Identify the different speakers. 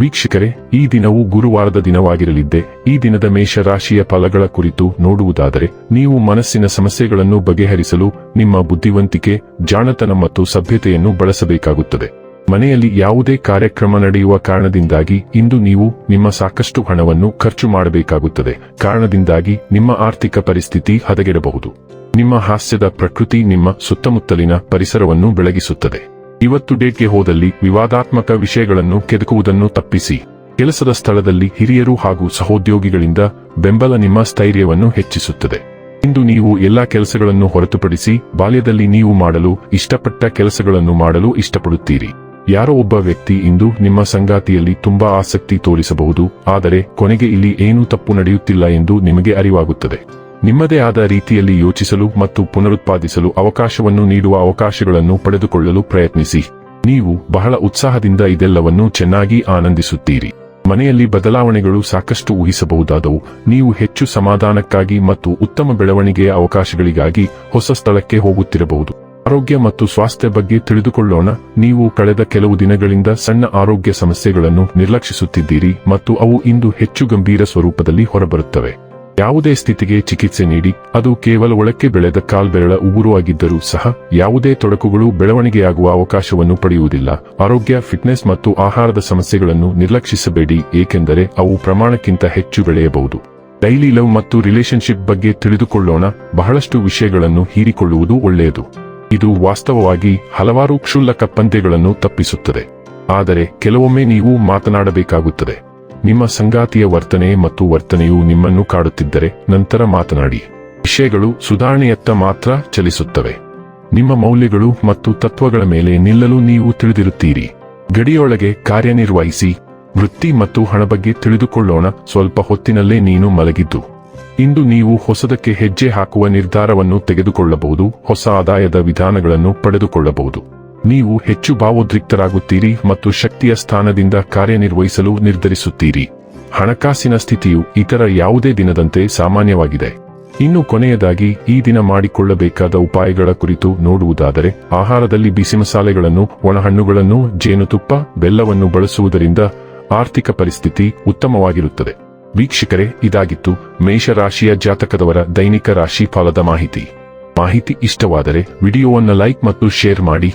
Speaker 1: ವೀಕ್ಷಕರೇ, ಈ ದಿನವು ಗುರುವಾರದ ದಿನವಾಗಿರಲಿದ್ದೆ, ಈ ದಿನದ ಮೇಷ ರಾಶಿಯ ಫಲಗಳ ಕುರಿತು ನೋಡುವುದಾದರೆ, ನೀವು ಮನಸ್ಸಿನ ಸಮಸ್ಯೆಗಳನ್ನು ಬಗೆಹರಿಸಲು ನಿಮ್ಮ ಬುದ್ಧಿವಂತಿಕೆ, ಜಾಣತನ ಮತ್ತು ಸಭ್ಯತೆಯನ್ನು ಬಳಸಬೇಕಾಗುತ್ತದೆ. ಮನೆಯಲ್ಲಿ ಯಾವುದೇ ಕಾರ್ಯಕ್ರಮ ನಡೆಯುವ ಕಾರಣದಿಂದಾಗಿ ಇಂದು ನೀವು ನಿಮ್ಮ ಸಾಕಷ್ಟು ಹಣವನ್ನು ಖರ್ಚು ಮಾಡಬೇಕಾಗುತ್ತದೆ. ಕಾರಣದಿಂದಾಗಿ ನಿಮ್ಮ ಆರ್ಥಿಕ ಪರಿಸ್ಥಿತಿ ಹದಗೆಡಬಹುದು. ನಿಮ್ಮ ಹಾಸ್ಯದ ಪ್ರಕೃತಿ ನಿಮ್ಮ ಸುತ್ತಮುತ್ತಲಿನ ಪರಿಸರವನ್ನು ಬೆಳಗಿಸುತ್ತದೆ. ಇವತ್ತು ಡೇಟ್ಗೆ ಹೋದಲ್ಲಿ ವಿವಾದಾತ್ಮಕ ವಿಷಯಗಳನ್ನು ಕೆದಕುವುದನ್ನು ತಪ್ಪಿಸಿ. ಕೆಲಸದ ಸ್ಥಳದಲ್ಲಿ ಹಿರಿಯರು ಹಾಗೂ ಸಹೋದ್ಯೋಗಿಗಳಿಂದ ಬೆಂಬಲ ನಿಮ್ಮ ಸ್ಥೈರ್ಯವನ್ನು ಹೆಚ್ಚಿಸುತ್ತದೆ. ಇಂದು ನೀವು ಎಲ್ಲಾ ಕೆಲಸಗಳನ್ನು ಹೊರತುಪಡಿಸಿ ಬಾಲ್ಯದಲ್ಲಿ ನೀವು ಮಾಡಲು ಇಷ್ಟಪಟ್ಟ ಕೆಲಸಗಳನ್ನು ಮಾಡಲು ಇಷ್ಟಪಡುತ್ತೀರಿ. ಯಾರೋ ಒಬ್ಬ ವ್ಯಕ್ತಿ ಇಂದು ನಿಮ್ಮ ಸಂಗಾತಿಯಲ್ಲಿ ತುಂಬಾ ಆಸಕ್ತಿ ತೋರಿಸಬಹುದು, ಆದರೆ ಕೊನೆಗೆ ಇಲ್ಲಿ ಏನೂ ತಪ್ಪು ನಡೆಯುತ್ತಿಲ್ಲ ಎಂದು ನಿಮಗೆ ಅರಿವಾಗುತ್ತದೆ. ನಿಮ್ಮದೇ ಆದ ರೀತಿಯಲ್ಲಿ ಯೋಚಿಸಲು ಮತ್ತು ಪುನರುತ್ಪಾದಿಸಲು ಅವಕಾಶವನ್ನು ನೀಡುವ ಅವಕಾಶಗಳನ್ನು ಪಡೆದುಕೊಳ್ಳಲು ಪ್ರಯತ್ನಿಸಿ. ನೀವು ಬಹಳ ಉತ್ಸಾಹದಿಂದ ಇದೆಲ್ಲವನ್ನು ಚೆನ್ನಾಗಿ ಆನಂದಿಸುತ್ತೀರಿ. ಮನೆಯಲ್ಲಿ ಬದಲಾವಣೆಗಳು ಸಾಕಷ್ಟು ಊಹಿಸಬಹುದಾದವು. ನೀವು ಹೆಚ್ಚು ಸಮಾಧಾನಕ್ಕಾಗಿ ಮತ್ತು ಉತ್ತಮ ಬೆಳವಣಿಗೆಯ ಅವಕಾಶಗಳಿಗಾಗಿ ಹೊಸ ಸ್ಥಳಕ್ಕೆ ಹೋಗುತ್ತಿರಬಹುದು. ಆರೋಗ್ಯ ಮತ್ತು ಸ್ವಾಸ್ಥ್ಯ ಬಗ್ಗೆ ತಿಳಿದುಕೊಳ್ಳೋಣ. ನೀವು ಕಳೆದ ಕೆಲವು ದಿನಗಳಿಂದ ಸಣ್ಣ ಆರೋಗ್ಯ ಸಮಸ್ಯೆಗಳನ್ನು ನಿರ್ಲಕ್ಷಿಸುತ್ತಿದ್ದೀರಿ ಮತ್ತು ಅವು ಇಂದು ಹೆಚ್ಚು ಗಂಭೀರ ಸ್ವರೂಪದಲ್ಲಿ ಹೊರಬರುತ್ತವೆ. ಯಾವುದೇ ಸ್ಥಿತಿಗೆ ಚಿಕಿತ್ಸೆ ನೀಡಿ, ಅದು ಕೇವಲ ಒಳಕ್ಕೆ ಬೆಳೆದ ಕಾಲ್ಬೆರಳ ಉಗುರು ಆಗಿದ್ದರೂ ಸಹ ಯಾವುದೇ ತೊಡಕುಗಳು ಬೆಳವಣಿಗೆಯಾಗುವ ಅವಕಾಶವನ್ನು ಪಡೆಯುವುದಿಲ್ಲ. ಆರೋಗ್ಯ, ಫಿಟ್ನೆಸ್ ಮತ್ತು ಆಹಾರದ ಸಮಸ್ಯೆಗಳನ್ನು ನಿರ್ಲಕ್ಷಿಸಬೇಡಿ, ಏಕೆಂದರೆ ಅವು ಪ್ರಮಾಣಕ್ಕಿಂತ ಹೆಚ್ಚು ಬೆಳೆಯಬಹುದು. ಡೈಲಿ ಲವ್ ಮತ್ತು ರಿಲೇಶನ್ಶಿಪ್ ಬಗ್ಗೆ ತಿಳಿದುಕೊಳ್ಳೋಣ, ಬಹಳಷ್ಟು ವಿಷಯಗಳನ್ನು ಹೀರಿಕೊಳ್ಳುವುದು ಒಳ್ಳೆಯದು. ಇದು ವಾಸ್ತವವಾಗಿ ಹಲವಾರು ಕ್ಷುಲ್ಲಕ ಪಂದ್ಯಗಳನ್ನು ತಪ್ಪಿಸುತ್ತದೆ. ಆದರೆ ಕೆಲವೊಮ್ಮೆ ನೀವು ಮಾತನಾಡಬೇಕಾಗುತ್ತದೆ. ನಿಮ್ಮ ಸಂಗಾತಿಯ ವರ್ತನೆ ಮತ್ತು ವರ್ತನೆಯು ನಿಮ್ಮನ್ನು ಕಾಡುತ್ತಿದ್ದರೆ ನಂತರ ಮಾತನಾಡಿ. ವಿಷಯಗಳು ಸುಧಾರಣೆಯತ್ತ ಮಾತ್ರ ಚಲಿಸುತ್ತವೆ. ನಿಮ್ಮ ಮೌಲ್ಯಗಳು ಮತ್ತು ತತ್ವಗಳ ಮೇಲೆ ನಿಲ್ಲಲು ನೀವು ತಿಳಿದಿರುತ್ತೀರಿ. ಗಡಿಯೊಳಗೆ ಕಾರ್ಯನಿರ್ವಹಿಸಿ, ವೃತ್ತಿ ಮತ್ತು ಹಣ ಬಗ್ಗೆ ತಿಳಿದುಕೊಳ್ಳೋಣ. ಸ್ವಲ್ಪ ಹೊತ್ತಿನಲ್ಲೇ ನೀನು ಮಲಗಿದ್ದು. ಇಂದು ನೀವು ಹೊಸದಕ್ಕೆ ಹೆಜ್ಜೆ ಹಾಕುವ ನಿರ್ಧಾರವನ್ನು ತೆಗೆದುಕೊಳ್ಳಬಹುದು. ಹೊಸ ಆದಾಯದ ವಿಧಾನಗಳನ್ನು ಪಡೆದುಕೊಳ್ಳಬಹುದು. ನೀವು ಹೆಚ್ಚು ಭಾವೋದ್ರಿಕ್ತರಾಗುತ್ತೀರಿ ಮತ್ತು ಶಕ್ತಿಯ ಸ್ಥಾನದಿಂದ ಕಾರ್ಯನಿರ್ವಹಿಸಲು ನಿರ್ಧರಿಸುತ್ತೀರಿ. ಹಣಕಾಸಿನ ಸ್ಥಿತಿಯು ಇತರ ಯಾವುದೇ ದಿನದಂತೆ ಸಾಮಾನ್ಯವಾಗಿದೆ. ಇನ್ನು ಕೊನೆಯದಾಗಿ, ಈ ದಿನ ಮಾಡಿಕೊಳ್ಳಬೇಕಾದ ಉಪಾಯಗಳ ಕುರಿತು ನೋಡುವುದಾದರೆ, ಆಹಾರದಲ್ಲಿ ಬಿಸಿ ಮಸಾಲೆಗಳನ್ನು ಒಣಹಣ್ಣುಗಳನ್ನು, ಜೇನುತುಪ್ಪ, ಬೆಲ್ಲವನ್ನು ಬಳಸುವುದರಿಂದ ಆರ್ಥಿಕ ಪರಿಸ್ಥಿತಿ ಉತ್ತಮವಾಗಿರುತ್ತದೆ. ವೀಕ್ಷಕರೇ, ಇದಾಗಿತ್ತು ಮೇಷರಾಶಿಯ ಜಾತಕದವರ ದೈನಿಕ ರಾಶಿ ಫಲದ ಮಾಹಿತಿ. ಮಾಹಿತಿ ಇಷ್ಟವಾದರೆ ವಿಡಿಯೋವನ್ನು ಲೈಕ್ ಮತ್ತು ಶೇರ್ ಮಾಡಿ.